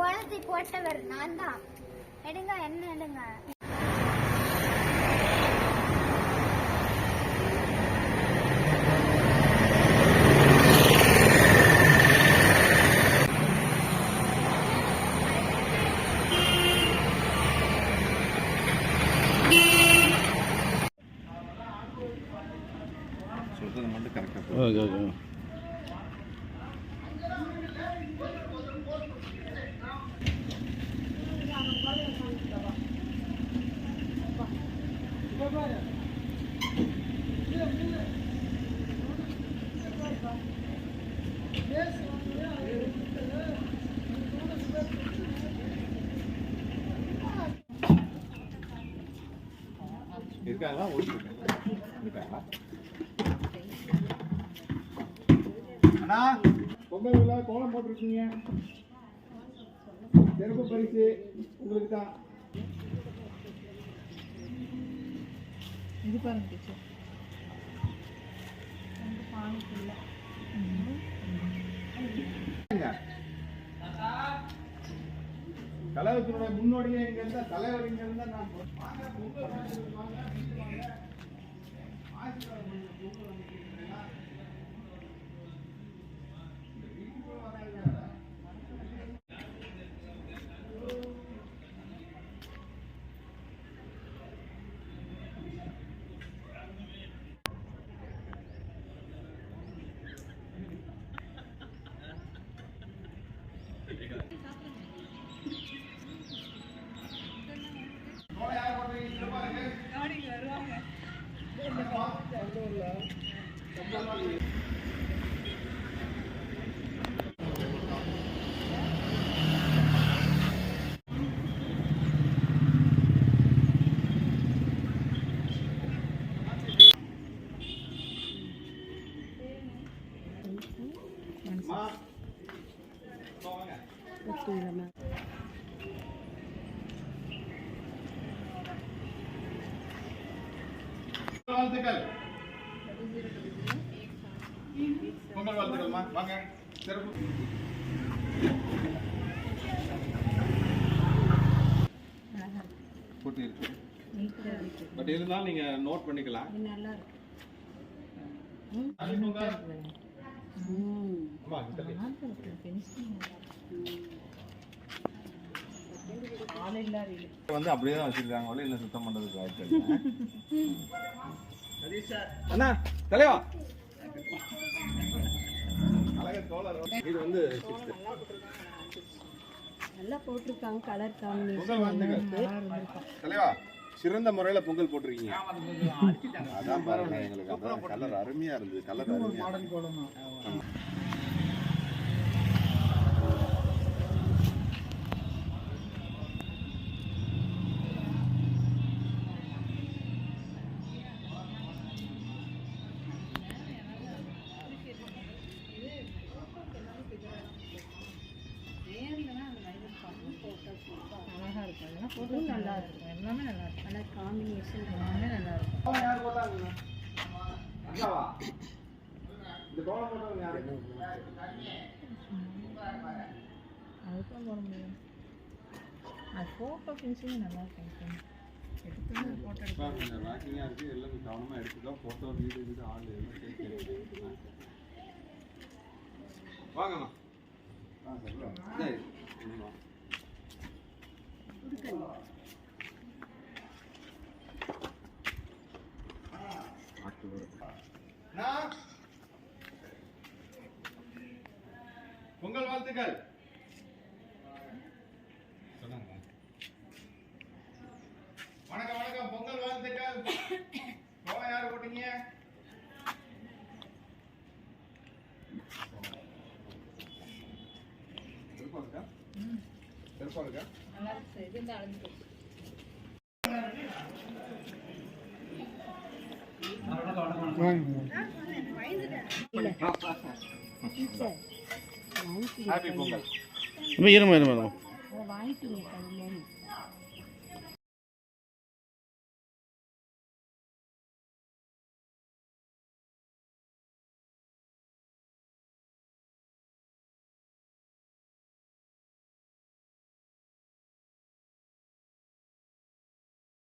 கோலத்தை போட்டவர் நான் தான். எடுங்க என்ன எடுங்க? சொல்றது மட்டும் கரெக்டாக ஓகே ஓகே. இருக்காங்களா ஓடிட்டு இருக்காங்களா அண்ணா பொங்கல் விழா கோலம் போட்டிருக்கீங்க. சிறப்பு பரிசு உங்களுக்கு தான் இது பாருங்க டீச்சர் கழகத்தினுடைய முன்னோடியே இங்க இருந்தா தலைவர் இங்க இருந்தா நான் வாங்க, பொங்கல் வாழ்த்துக்கள் வாங்க, வீட்டுக்கு வாங்க. ஆசீர்வாதம் பண்ணுங்க, பொங்கல் வந்துருக்கீங்களா? இந்த வீட்டுக்கு வராங்க. கோலம் யார் போடுறீங்க? இங்க பாருங்க. அம்மா. அம்மா வாழ்த்துக்கள் பொங்கல் வாழ்த்துக்கள்மா வாங்க சிறப்பு போட்டு இருக்கு பட் இருந்தாலும் நீங்க நோட் பண்ணிக்கலாம் நல்லா இருக்கு வந்து அப்படியே தான் வச்சிருக்காங்க இன்னும் சுத்தம் பண்றதுக்கு வாய்ப்பு இல்லை. அண்ணா தலைவா. இது வந்து. நல்லா போட்டிருக்காங்க கலர் பொங்கல் வாழ்த்துக்கள். தலைவா சிறந்த முறையில பொங்கல் போட்டிருக்கீங்க. அதான் பாருங்க எங்களுக்கு கலர் அருமையா இருந்தது கலர் அருமையா. இருக்கும் அதெல்லாம் நல்லா இருக்கும் எல்லாமே நல்லா இருக்கும் கலர் காம்பினேஷன் எல்லாமே நல்லா இருக்கும் அதுக்கும் போட முடியும் அது ஃபோட்டோ ஃபினிஷிங் நல்லா இருக்கும் எடுத்து ஃபோட்டோ அப்பா, கொஞ்சம் ராக்கிங்கா இருக்கு எல்லாம் எடுத்துக்கலாம் போட்டோ வீடு இது ஆள் எல்லாம் வாங்கம்மா ஆ சரி வா. சரி இங்க வா. ஆட்டு வரும். அண்ணா. பொங்கல் வாழ்த்துக்கள். வணக்கம் வணக்கம். பொங்கல் வாழ்த்துக்கள். கோலம் யார் போட்டீங்க? இருக்கா சிறப்பா இருக்கா இருமா இருமா கல்யாணம்